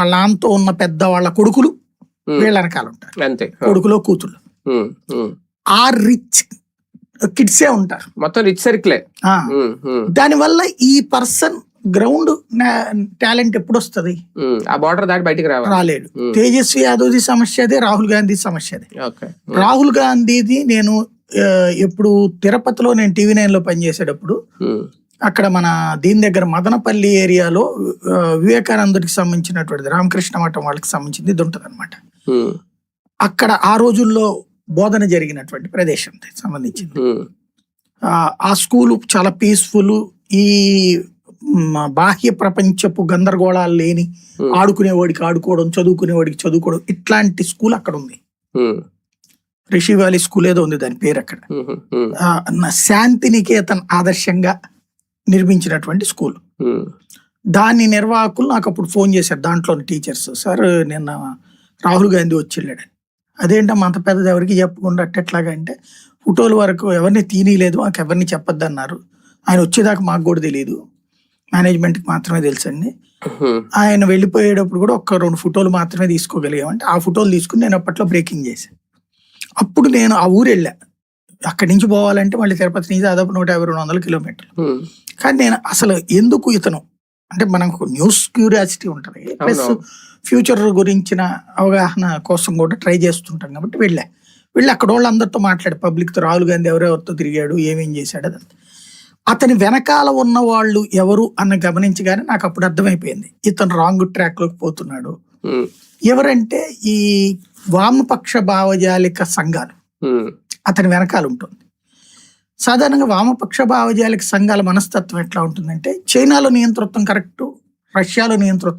వాళ్ళ నాన్నతో ఉన్న పెద్ద వాళ్ళ కొడుకులు వీళ్ళ వెనకాల ఉంటారు. అంతే. కొడుకులో కూతుళ్ళు. ఆ రిచ్ కిడ్సే ఉంటారు. మొత్తం రిచ్ సర్కిలే. దానివల్ల ఈ పర్సన్ గ్రౌండ్ టాలెంట్ ఎప్పుడు వస్తుంది. ఆ బార్డర్ దాటి బయటికి రాలేడు. తేజస్వి యాదవ్ది సమస్య అదే రాహుల్ గాంధీ సమస్య అదే. రాహుల్ గాంధీది నేను ఎప్పుడు తిరుపతిలో నేను టీవీ నైన్లో పనిచేసేటప్పుడు అక్కడ మన దీని దగ్గర మదనపల్లి ఏరియాలో వివేకానందుడికి సంబంధించినటువంటిది రామకృష్ణ మఠం వాళ్ళకి సంబంధించింది ఇది ఉంటుంది అనమాట అక్కడ ఆ రోజుల్లో బోధన జరిగినటువంటి ప్రదేశం సంబంధించింది. ఆ, స్కూలు చాలా పీస్ఫుల్ ఈ బాహ్య ప్రపంచపు గందరగోళాలు లేని ఆడుకునేవాడికి ఆడుకోవడం చదువుకునేవాడికి చదువుకోవడం ఇట్లాంటి స్కూల్ అక్కడ ఉంది. రిషి వ్యాలీ స్కూల్ ఏదో ఉంది దాని పేరు అక్కడ. ఉమ్, ఉమ్, ఆ, నా శాంతి నికేతన్ ఆదర్శంగా నిర్మించినటువంటి స్కూల్. దాని నిర్వాహకులు నాకు అప్పుడు ఫోన్ చేశారు దాంట్లోని టీచర్స్. సార్ నిన్న రాహుల్ గాంధీ వచ్చి వెళ్ళాడు అదేంటమ్మా అంత పెద్దది ఎవరికి చెప్పకుండా అట్టెట్లాగా అంటే ఫోటోల వరకు ఎవరిని తీయలేదు మాకు ఎవరిని చెప్పొద్దు అన్నారు ఆయన వచ్చేదాకా మాకు కూడా తెలియదు మేనేజ్మెంట్కి మాత్రమే తెలుసండి. ఆయన వెళ్ళిపోయేటప్పుడు కూడా ఒక్క రెండు ఫోటోలు మాత్రమే తీసుకోగలిగామంటే ఆ ఫోటోలు తీసుకుని నేను అప్పట్లో బ్రేకింగ్ చేశాను అప్పుడు నేను ఆ ఊరు వెళ్ళా. అక్కడి నుంచి పోవాలంటే మళ్ళీ తిరుపతి నుంచి దాదాపు నూట యాభై రెండు వందల కిలోమీటర్లు. కానీ నేను అసలు ఎందుకు ఇతను? అంటే మనకు న్యూస్ క్యూరియాసిటీ ఉంటుంది. ప్లస్. ఫ్యూచర్ గురించిన అవగాహన కోసం కూడా ట్రై చేస్తుంటాం కాబట్టి వెళ్ళా. వెళ్ళి అక్కడ వాళ్ళందరితో మాట్లాడి పబ్లిక్తో రాహుల్ గాంధీ ఎవరెవరితో తిరిగాడు ఏమేం చేశాడు అదంతా. అతని వెనకాల ఉన్న వాళ్ళు ఎవరు అన్న గమనించగానే నాకు అప్పుడు అర్థమైపోయింది. ఇతను రాంగ్ ట్రాక్లోకి పోతున్నాడు ఎవరంటే ఈ వామపక్ష భావజాలిక సంఘాలు. అతని వెనకాల ఉంటుంది. సాధారణంగా వామపక్ష భావజాలిక సంఘాల మనస్తత్వం ఎట్లా ఉంటుందంటే చైనాలో నియంతృత్వం కరెక్ట్ రష్యాలో నియంతృత్వం